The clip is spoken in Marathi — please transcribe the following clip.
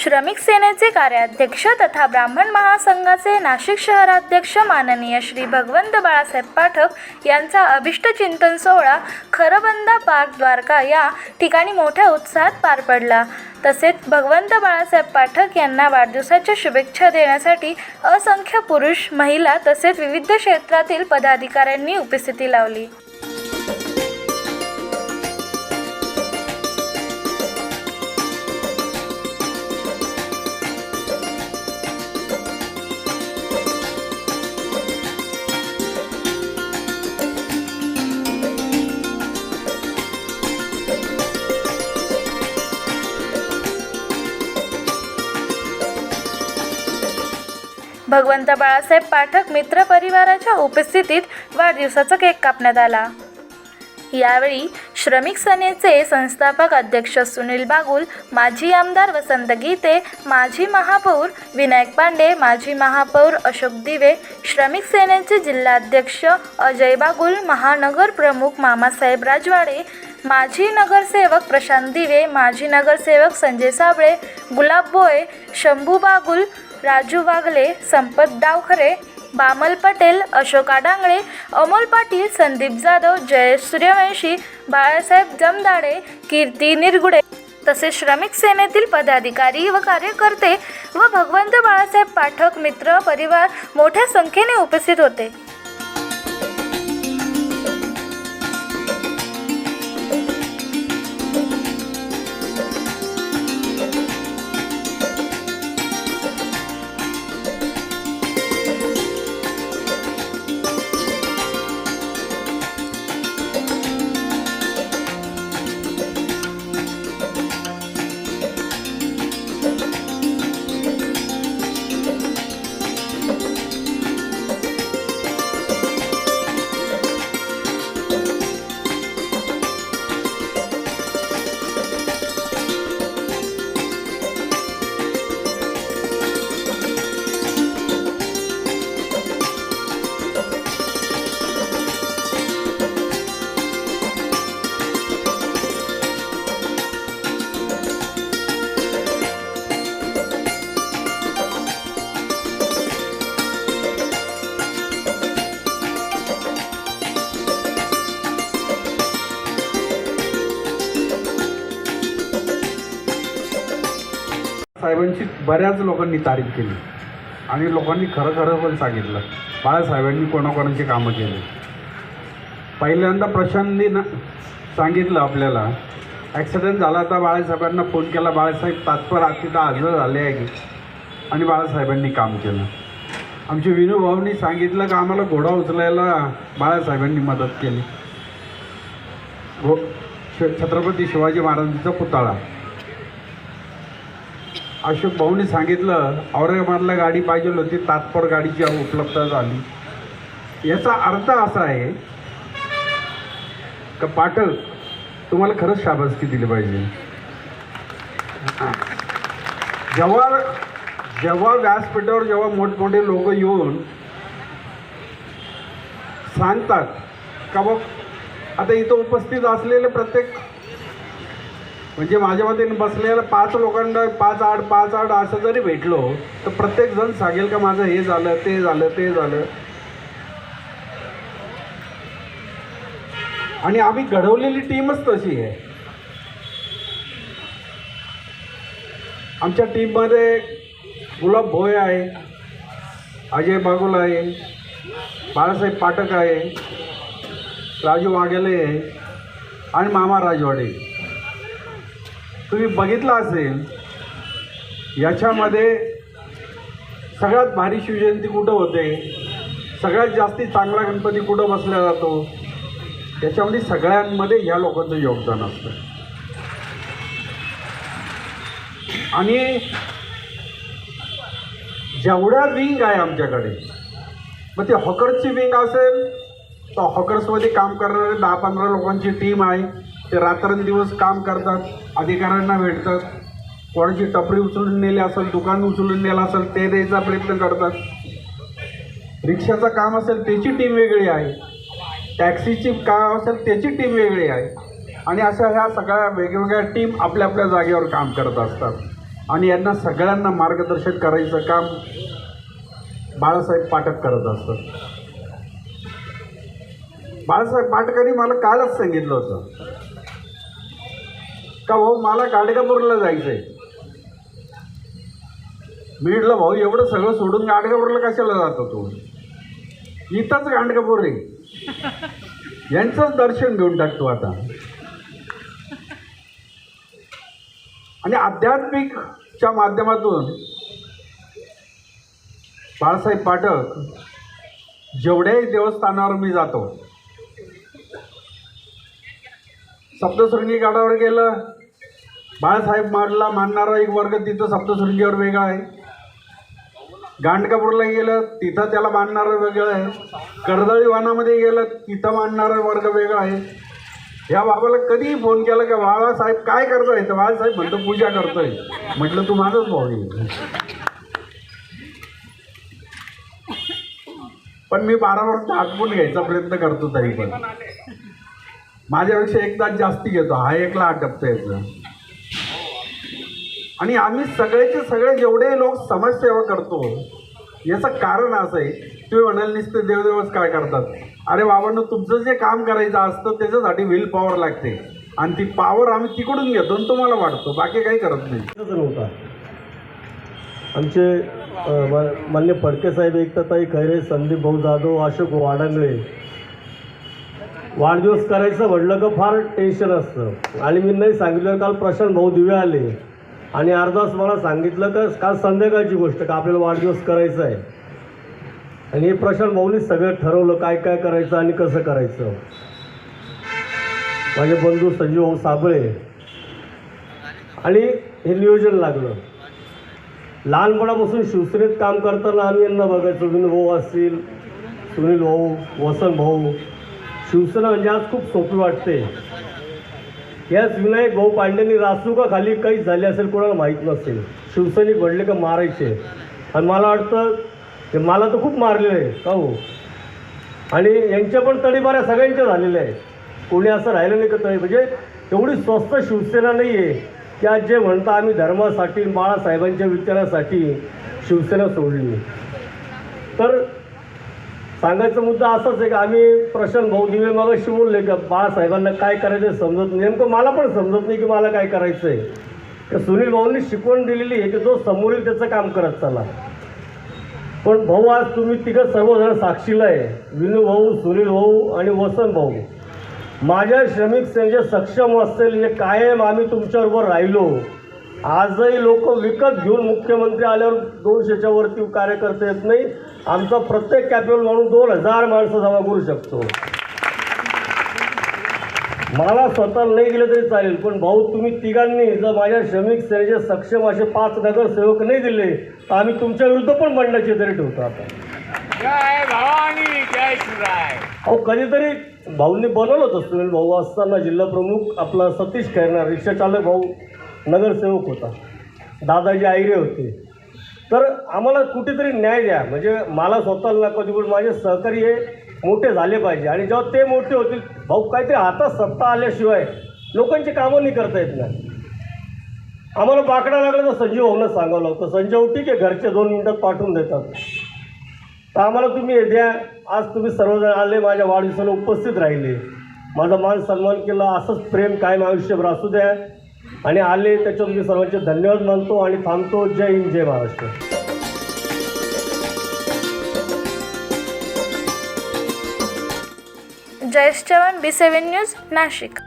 श्रमिक सेनेचे कार्याध्यक्ष तथा ब्राह्मण महासंघाचे नाशिक शहराध्यक्ष माननीय श्री भगवंत बाळासाहेब पाठक यांचा अभिष्टचिंतन सोहळा खरबंदा पार्क द्वारका या ठिकाणी मोठ्या उत्साहात पार पडला. तसेच भगवंत बाळासाहेब पाठक यांना वाढदिवसाच्या शुभेच्छा देण्यासाठी असंख्य पुरुष महिला तसेच विविध क्षेत्रातील पदाधिकाऱ्यांनी उपस्थिती लावली. भगवंत बाळासाहेब पाठक मित्र परिवाराच्या उपस्थितीत वाढदिवसाचा केक कापण्यात आला. यावेळी श्रमिक सेनेचे संस्थापक अध्यक्ष सुनील बागुल माजी आमदार वसंत गीते माजी महापौर विनायक पांडे माजी महापौर अशोक दिवे श्रमिक सेनेचे जिल्हाध्यक्ष अजय बागुल महानगर प्रमुख मामासाहेब राजवाडे माजी नगरसेवक प्रशांत दिवे माजी नगरसेवक संजय साबळे गुलाब बोळे शंभू बागुल राजू वागले संपत डावखरे बामल पटेल अशोक आडांगळे अमोल पाटील संदीप जाधव जयेश सूर्यवंशी बाळासाहेब जमदाडे कीर्ती निरगुडे तसेच श्रमिक सेनेतील पदाधिकारी व कार्यकर्ते व भगवंत बाळासाहेब पाठक मित्र परिवार मोठ्या संख्येने उपस्थित होते. बाळासाहेबांची बऱ्याच लोकांनी तारीफ केली. आणि लोकांनी खरं खरं पण सांगितलं. बाळासाहेबांनी कोणाकोणाची कामं केली. पहिल्यांदा प्रशांतनी ना सांगितलं आपल्याला ॲक्सिडेंट झाला तर बाळासाहेबांना फोन केला. बाळासाहेब तात्पर तिथं हजर झाले आहे आणि बाळासाहेबांनी काम केलं. आमच्या विनूभाऊंनी सांगितलं का आम्हाला घोडा उचलायला बाळासाहेबांनी मदत केली. घो छत्रपती शिवाजी महाराजांचा पुतळा. अशोक भाऊने सांगितलं औरंगाबादला गाडी पाहिजे होती तात्पर गाडीची उपलब्धता झाली. याचा अर्थ असा आहे का पाठक तुम्हाला खरंच शाबासकी दिली पाहिजे. जेव्हा जेव्हा व्यासपीठावर जेव्हा मोठमोठे लोक येऊन सांगतात का बघ आता इथं उपस्थित असलेले प्रत्येक म्हणजे माझ्या मते बसलेल्या पाच लोकांना पाच आठ पाच आठ असं जरी भेटलो तर प्रत्येक जण सांगेल का माझं हे झालं ते झालं ते झालं. आणि आम्ही घडवलेली टीमच तशी आहे. आमच्या टीममध्ये गुलाब भोय आहे अजय बागुल आहे बाळासाहेब पाठक आहे राजू वाघेले आहे आणि मामा राजवाडे. तुम्ही बघितलं असेल याच्यामध्ये सगळ्यात भारी शिवजयंती कुठं होते? सगळ्यात जास्ती चांगला गणपती कुठं बसला जातो? याच्यामध्ये सगळ्यांमध्ये ह्या लोकांचं योगदान असतं. आणि जेवढ्या विंग आहे आमच्याकडे मग ते हॉकर्सची विंग असेल तर हॉकर्समध्ये काम करणारे दहा पंधरा लोकांची टीम आहे. ते रात्रंदिवस काम करतात अधिकाऱ्यांना भेटतात. कोणाची टपरी उचलून नेली असेल दुकान उचलून नेलं असेल ते द्यायचा प्रयत्न करतात. रिक्षाचं काम असेल त्याची टीम वेगळी आहे. टॅक्सीची काम असेल त्याची टीम वेगळी आहे. आणि अशा ह्या सगळ्या वेगवेगळ्या टीम आपल्या आपल्या जागेवर काम करत असतात. आणि यांना सगळ्यांना मार्गदर्शन करायचं काम बाळासाहेब पाठक करत असतात. बाळासाहेब पाटकांनी मला कालच सांगितलं होतं. का भाऊ मला गाडगापूरला जायचंय. मी म्हटलं भाऊ एवढं सगळं सोडून गाडगापूरला कशाला जातो तू? इथंच गांडगापूर आहे. यांचंच दर्शन घेऊन टाकतो आता. आणि आध्यात्मिकच्या माध्यमातून बाळासाहेब पाठक जेवढ्याही देवस्थानावर मी जातो सप्तशृंगी गडावर गेलं बाळासाहेब मारला मानणारा एक वर्ग तिथं सप्तशृंगीवर वेगळा आहे. गांडकापूरला गेलं तिथं त्याला मानणारं वेगळं आहे. कर्दळी वनामध्ये गेलं तिथं मानणारा वर्ग वेगळा आहे. या बाबाला कधीही फोन केला की बाळासाहेब काय करताय? तर बाळासाहेब म्हणतो पूजा करतोय. म्हटलं तू माझंच भाऊ आहे. पण मी बारा वर्ष आटपून घ्यायचा प्रयत्न करतो तरी पण. माझ्यापेक्षा एक तास जास्ती घेतो. हा एकला आटपता याचं आणि आम्ही सगळेचे सगळे जेवढे लोक समाजसेवा करतो याचं कारण असं आहे. तुम्ही म्हणाल नुसते देवदेवच काय करतात? अरे बाबांनो तुमचं जे काम करायचं असतं त्याच्यासाठी विल पॉवर लागते. आणि ती पॉवर आम्ही तिकडून घेतो आणि तुम्हाला वाटतो बाकी काही करत नाही. होता आमचे मान्य फडके साहेब एकताताई खैरे संदीप भाऊ जाधव अशोक वाडांगळे. वाढदिवस करायचं म्हटलं का फार टेन्शन असतं. आणि मी नाही सांगितलं काल प्रशांत भाऊ दिवे आले. आणि अर्धास मला सांगितलं का काल संध्याकाळची गोष्ट का आपल्याला वाढदिवस करायचा आहे? आणि हे प्रशांत भाऊनी सगळं ठरवलं काय काय करायचं आणि कसं करायचं? माझे बंधू संजीव भाऊ साबळे. आणि हे नियोजन लागलं. लहानपणापासून शिवसेनेत काम करताना आम्ही यांना बघायचो विनू भाऊ असतील सुनील भाऊ वसंत भाऊ. शिवसेना म्हणजे आज खूप सोपी वाटते. याच विनायक भाऊ पांडेंनी रासुका खाली काही झाले असेल कोणाला माहीत नसेल. शिवसैनिक म्हणले का मारायचे? आणि मला वाटतं ते मला तर खूप मारलेलं आहे का हो? आणि यांच्या पण तडीपाऱ्या सगळ्यांच्या झालेल्या आहेत. कोणी असं राहिलं नाही का तळी म्हणजे एवढी स्वस्त शिवसेना नाही आहे की आज जे म्हणता आम्ही धर्मासाठी बाळासाहेबांच्या विचारासाठी शिवसेना सोडली तर सांगायचा मुद्दा असाच आहे की आम्ही प्रशांत भाऊ दिवे मला बोलले का बाळासाहेबांना काय करायचं आहे समजत नाही. नेमकं मला पण समजत नाही की मला काय करायचं आहे तर सुनील भाऊंनी शिकवण दिलेली आहे की जो समोर येईल त्याचं काम करत चला पण भाऊ आज तुम्ही तिघं सर्वजण साक्षीला आहे. विनू भाऊ सुनील भाऊ आणि वसंत भाऊ. माझ्या श्रमिक सेनेचे सक्षम असेल जे कायम आम्ही तुमच्याबरोबर राहिलो. आजही लोक विकत घेऊन मुख्यमंत्री आल्यावर दोनशेच्या वरती कार्यकर्ते येत नाही आमचा प्रत्येक कॅपिटल म्हणून दोन हजार माणसं जमा करू शकतो. मला स्वतःला नाही दिलं तरी चालेल पण भाऊ तुम्ही तिघांनी जर माझ्या श्रमिक सेनेचे सक्षम असे पाच नगरसेवक नाही दिले तर आम्ही तुमच्या विरुद्ध पण बनण्याची तरी ठेवतो आता. अहो कधीतरी भाऊंनी बनवलं होतं सुनील भाऊ असताना जिल्हा प्रमुख आपला सतीश खैरनार रिक्षा चालक भाऊ नगरसेवक होता. दादाजी आयरे होते. तर आम्हाला कुठेतरी न्याय द्या. म्हणजे मला स्वतःला कधी पण माझे सहकारी हे मोठे झाले पाहिजे. आणि जेव्हा ते मोठे होतील भाऊ काहीतरी हातात सत्ता आल्याशिवाय लोकांची कामं नाही करता येत नाही आम्हाला बाकडा लागला तर संजीव भाऊनं सांगावं लागतं. संजीव ठीक आहे घरचे दोन मिनटात पाठवून देतात. तर आम्हाला तुम्ही हे द्या. आज तुम्ही सर्वजण आले माझ्या वाढदिवसाला उपस्थित राहिले. माझा मान सन्मान केला असंच प्रेम कायम आयुष्यभर असू द्या. आणि आले त्याच्यावर मी सर्वांचे धन्यवाद मानतो आणि थांबतो. Jai Hind Jai Maharashtra. Jayesh Chavan B seven news Nashik.